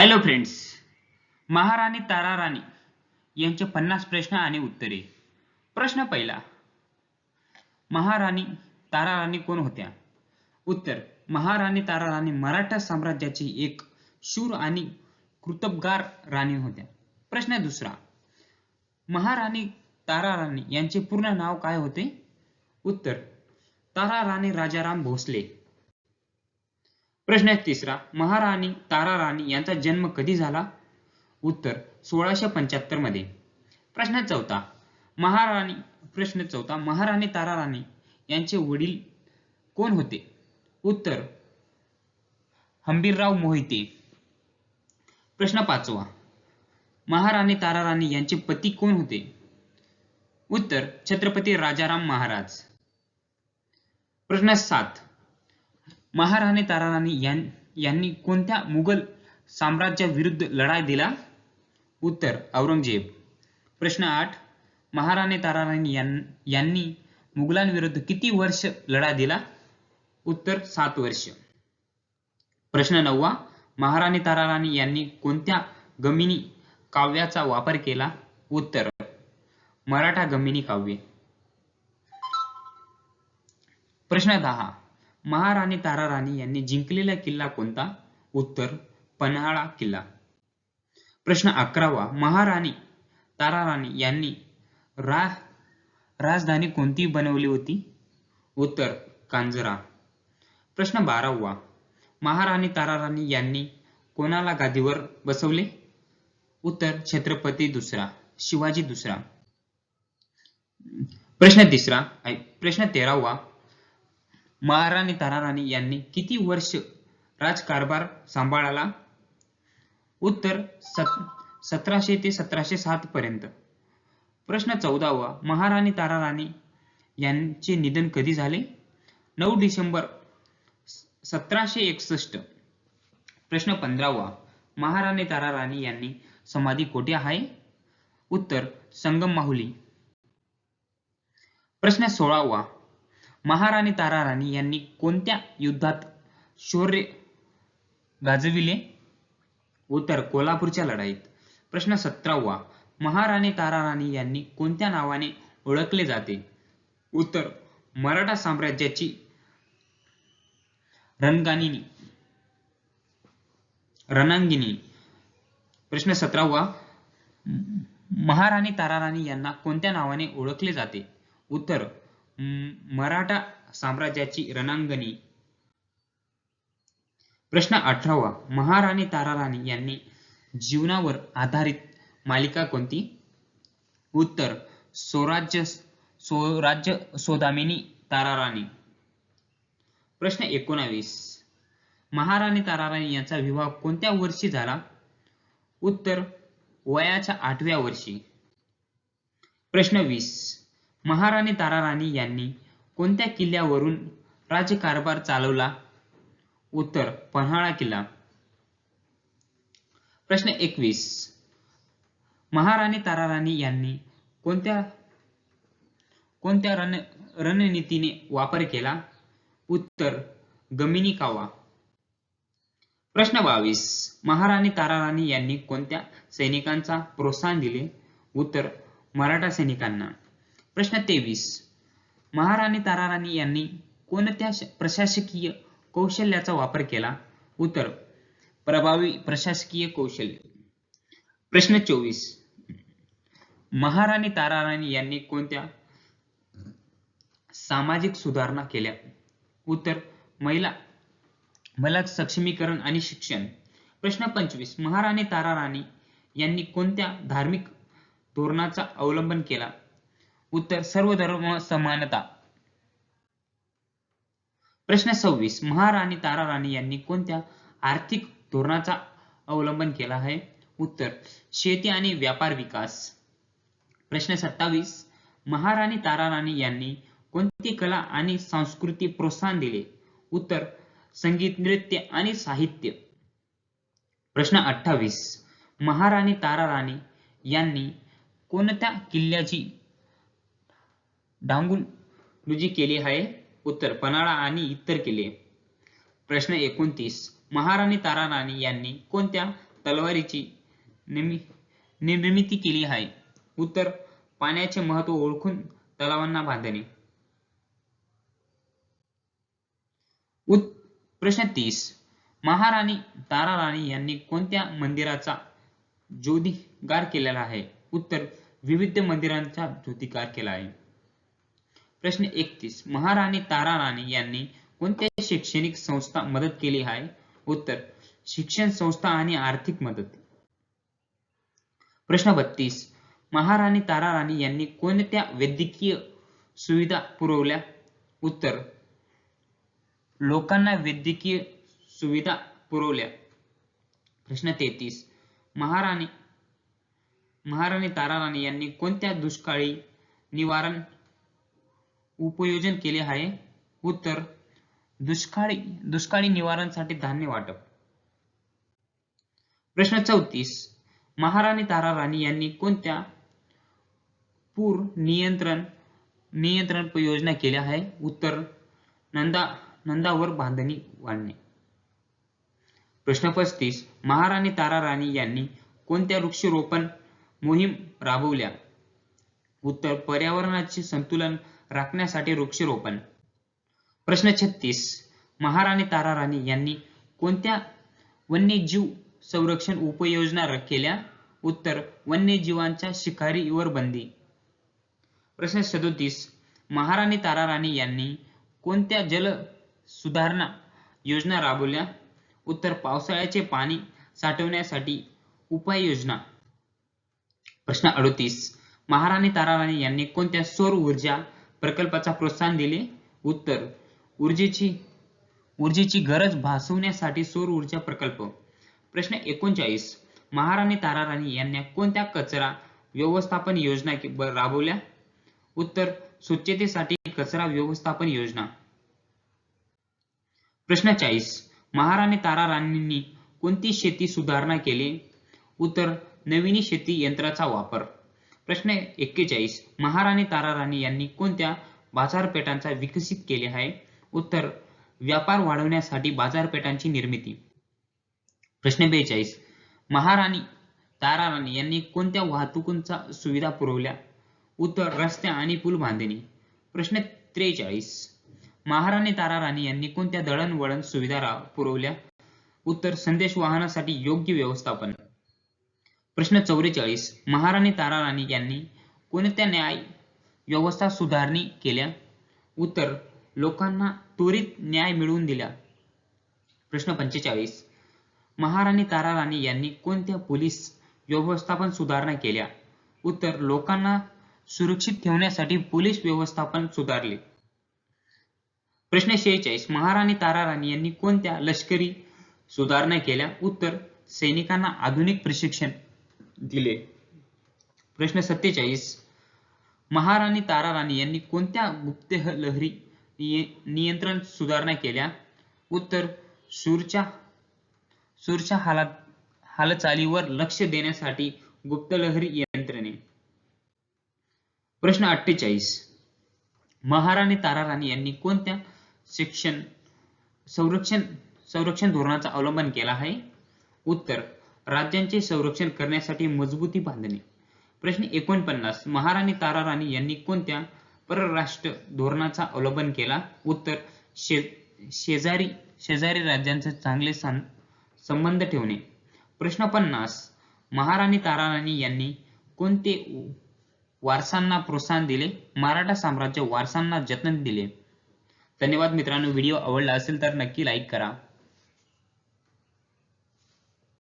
Hello friends महाराणी तारा राणी यांचे पन्नास प्रश्न आणि उत्तरे. प्रश्न पहिला. महाराणी तारा राणी कोण होत्या? उत्तर. महाराणी तारा राणी मराठा साम्राज्याची एक शूर आणि कृतबगार राणी होत्या. प्रश्न दुसरा. महाराणी तारा राणी यांचे पूर्ण नाव काय होते? उत्तर. तारा राणी राजाराम भोसले. प्रश्न तिसरा महाराणी तारा राणी यांचा जन्म कधी झाला? उत्तर सोळाशे पंच्याहत्तरमध्ये. प्रश्न चौथा महाराणी प्रश्न चौथा महाराणी तारा राणी यांचे वडील कोण होते? उत्तर हंबीरराव मोहिते. प्रश्न पाचवा महाराणी तारा राणी यांचे पती कोण होते? उत्तर छत्रपती राजाराम महाराज. प्रश्न सात महाराणी ताराराणी यां- यांनी कोणत्या मुघल साम्राज्याविरुद्ध लढा दिला? उत्तर औरंगजेब. प्रश्न आठ महाराणी ताराराणी यां- यांनी मुघलांविरुद्ध किती वर्ष लढा दिला? उत्तर सात वर्ष. प्रश्न नववा महाराणी ताराराणी यांनी कोणत्या गमिनी काव्याचा वापर केला? उत्तर मराठा गमिनी काव्य. प्रश्न दहा महाराणी ताराराणी यांनी जिंकलेला किल्ला कोणता? उत्तर पन्हाळा किल्ला. प्रश्न अकरावा. महाराणी ताराराणी यांनी रा राजधानी कोणती बनवली होती? उत्तर कांजरा. प्रश्न बारावा. महाराणी ताराराणी यांनी कोणाला गादीवर बसवले? उत्तर छत्रपती दुसरा शिवाजी दुसरा. प्रश्न तिसरा प्रश्न तेरावा. महाराणी ताराराणी यांनी किती वर्ष राजकारभार सांभाळाला? उत्तर सत सतराशे ते सतराशे सात पर्यंत. प्रश्न चौदावा महाराणी ताराराणी यांचे निधन कधी झाले? नऊ डिसेंबर सतराशे एकसष्ट. प्रश्न पंधरावा महाराणी ताराराणी यांनी समाधी कोठे आहे? उत्तर संगम माहुली. प्रश्न सोळावा महाराणी ताराराणी यांनी कोणत्या युद्धात शौर्य गाजविले? उत्तर कोल्हापूरच्या लढाईत. प्रश्न सतरावा महाराणी ताराराणी यांनी कोणत्या नावाने ओळखले जाते? उत्तर मराठा साम्राज्याची रणगानिनी रणांगिनी. प्रश्न सतरावा महाराणी ताराराणी यांना कोणत्या नावाने ओळखले जाते? उत्तर मराठा साम्राज्याची रणांगणी. प्रश्न अठरावा. महाराणी ताराराणी यांनी जीवनावर आधारित मालिका कोणती? उत्तर. स्वराज्य स्वराज्य सोदामिनी ताराराणी. प्रश्न एकोणावीस. महाराणी ताराराणी यांचा विवाह कोणत्या वर्षी झाला? उत्तर. वयाच्या आठव्या वर्षी. प्रश्न वीस. महाराणी ताराराणी यांनी कोणत्या किल्ल्यावरून राज्यकारभार चालवला? उत्तर पन्हाळा किल्ला. प्रश्न एकवीस. महाराणी ताराराणी यांनी कोणत्या कोणत्या रण रणनीतीने वापर केला? उत्तर गमिनी कावा प्रश्न बावीस. महाराणी ताराराणी यांनी कोणत्या सैनिकांचा प्रोत्साहन दिले? उत्तर मराठा सैनिकांना. प्रश्न तेवीस. महाराणी ताराराणी यांनी कोणत्या प्रशासकीय कौशल्याचा वापर केला? उत्तर प्रभावी प्रशासकीय कौशल्य. प्रश्न चोवीस. महाराणी ताराराणी यांनी कोणत्या सामाजिक सुधारणा केल्या? उत्तर महिला महिला सक्षमीकरण आणि शिक्षण. प्रश्न पंचवीस. महाराणी ताराराणी यांनी कोणत्या धार्मिक धोरणाचा अवलंबन केला? उत्तर सर्व धर्म समानता. प्रश्न सव्वीस. महाराणी ताराराणी यांनी कोणत्या आर्थिक धोरणाचा अवलंबन केला आहे? उत्तर शेती आणि व्यापार विकास. प्रश्न सत्तावीस. महाराणी ताराराणी यांनी कोणती कला आणि संस्कृती प्रोत्साहन दिले? उत्तर संगीत नृत्य आणि साहित्य. प्रश्न अठ्ठावीस. महाराणी ताराराणी यांनी कोणत्या किल्ल्याची डांगुलुजी केली आहे उत्तर पन्हाळा आणि इतर केले. प्रश्न एकोणतीस. महाराणी ताराराणी यांनी कोणत्या तलवारीची निर्मिती केली आहे? उत्तर पाण्याचे महत्त्व ओळखून तलावांना बांधणे. प्रश्न तीस. महाराणी तारा राणी यांनी कोणत्या मंदिराचा ज्योतिगार केलेला आहे? उत्तर विविध मंदिरांचा ज्योतिकार केला आहे. प्रश्न एकतीस. महाराणी तारा राणी यांनी कोणत्या शैक्षणिक संस्था मदत केली आहे? उत्तर शिक्षण संस्था आणि आर्थिक मदत. प्रश्न बत्तीस. महाराणी तारा राणी यांनी कोणत्या वैद्यकीय सुविधा पुरवल्या? उत्तर लोकांना वैद्यकीय सुविधा पुरवल्या. प्रश्न तेहतीस. महाराणी महाराणी तारा राणी यांनी कोणत्या दुष्काळी निवारण उपयोजन केले आहे. उत्तर दुष्काळी दुष्काळी निवारणासाठी धान्य वाटप. प्रश्न चौतीस महाराणी तारा राणी यांनी कोणत्या पूर नियंत्रण नियंत्रण योजना केल्या आहे? उत्तर नंदा नंदावर बांधणी वाढणे. प्रश्न पस्तीस महाराणी तारा राणी यांनी कोणत्या वृक्षरोपण मोहीम राबवल्या? उत्तर पर्यावरणाचे संतुलन राखण्यासाठी वृक्षरोपण. प्रश्न छत्तीस. महाराणी तारा राणी यांनी कोणत्या वन्यजीव संरक्षण उपयोजना केल्या? उत्तर वन्यजीवांच्या शिकारीवर बंदी. प्रश्न सदोतीस. महाराणी तारा राणी यांनी कोणत्या जल सुधारणा योजना राबवल्या? उत्तर पावसाळ्याचे पाणी साठवण्यासाठी उपाययोजना. प्रश्न अडोतीस. महाराणी ताराराणी यांनी कोणत्या सौर ऊर्जा प्रकल्पाचा प्रोत्साहन दिले? उत्तर ऊर्जेची ऊर्जेची गरज भासवण्यासाठी सौर ऊर्जा प्रकल्प. प्रश्न एकोणचाळीस महाराणी ताराराणी यांनी कोणत्या कचरा व्यवस्थापन योजना राबवल्या? उत्तर स्वच्छतेसाठी कचरा व्यवस्थापन योजना. प्रश्न चाळीस महाराणी ताराराणींनी कोणती शेती सुधारणा केली? उत्तर नवीन शेती यंत्राचा वापर. प्रश्न एक्केचाळीस. महाराणी तारा राणी यांनी कोणत्या बाजारपेठांचा विकसित केले आहे? उत्तर व्यापार वाढवण्यासाठी बाजारपेठांची निर्मिती. प्रश्न बेचाळीस. महाराणी तारा राणी यांनी कोणत्या वाहतुकींचा सुविधा पुरवल्या? उत्तर रस्ते आणि पूल बांधणी. प्रश्न त्रेचाळीस. महाराणी तारा राणी यांनी कोणत्या दळणवळण सुविधा रा- पुरवल्या? उत्तर संदेश वाहनासाठी योग्य व्यवस्थापन. प्रश्न चौवेचाळीस. महाराणी तारा राणी यांनी कोणत्या न्याय व्यवस्था सुधारणी केल्या? उत्तर लोकांना त्वरित न्याय मिळवून दिला. प्रश्न पंचेचाळीस. महाराणी तारा राणी यांनी कोणत्या पोलीस व्यवस्थापन सुधारणा केल्या? उत्तर लोकांना सुरक्षित ठेवण्यासाठी पोलीस व्यवस्थापन सुधारले. प्रश्न शेहेचाळीस. महाराणी तारा राणी यांनी कोणत्या लष्करी सुधारणा केल्या? उत्तर सैनिकांना आधुनिक प्रशिक्षण दिले. प्रश्न सत्तेचाळीस. महाराणी तारा राणी यांनी कोणत्या गुप्त लहरी नियंत्रण सुधारणा केल्या? उत्तर सूरच्या सूरच्या हालात हालचालीवर लक्ष देण्यासाठी गुप्तलहरी यंत्रणे प्रश्न अठ्ठेचाळीस. महाराणी तारा राणी यांनी कोणत्या शिक्षण संरक्षण संरक्षण धोरणाचा अवलंबन केला आहे? उत्तर राज्यांचे संरक्षण करण्यासाठी मजबूती बांधणे. प्रश्न एकोणपन्नास. महाराणी तारा राणी यांनी कोणत्या परराष्ट्र धोरणाचा अवलंबन केला? उत्तर शे शेजारी शेजारी राज्यांचे चांगले संबंध ठेवणे. प्रश्न पन्नास. महाराणी तारा राणी यांनी कोणते वारसांना प्रोत्साहन दिले? मराठा साम्राज्य वारसांना जतन दिले. धन्यवाद मित्रांनो. व्हिडिओ आवडला असेल तर नक्की लाईक करा.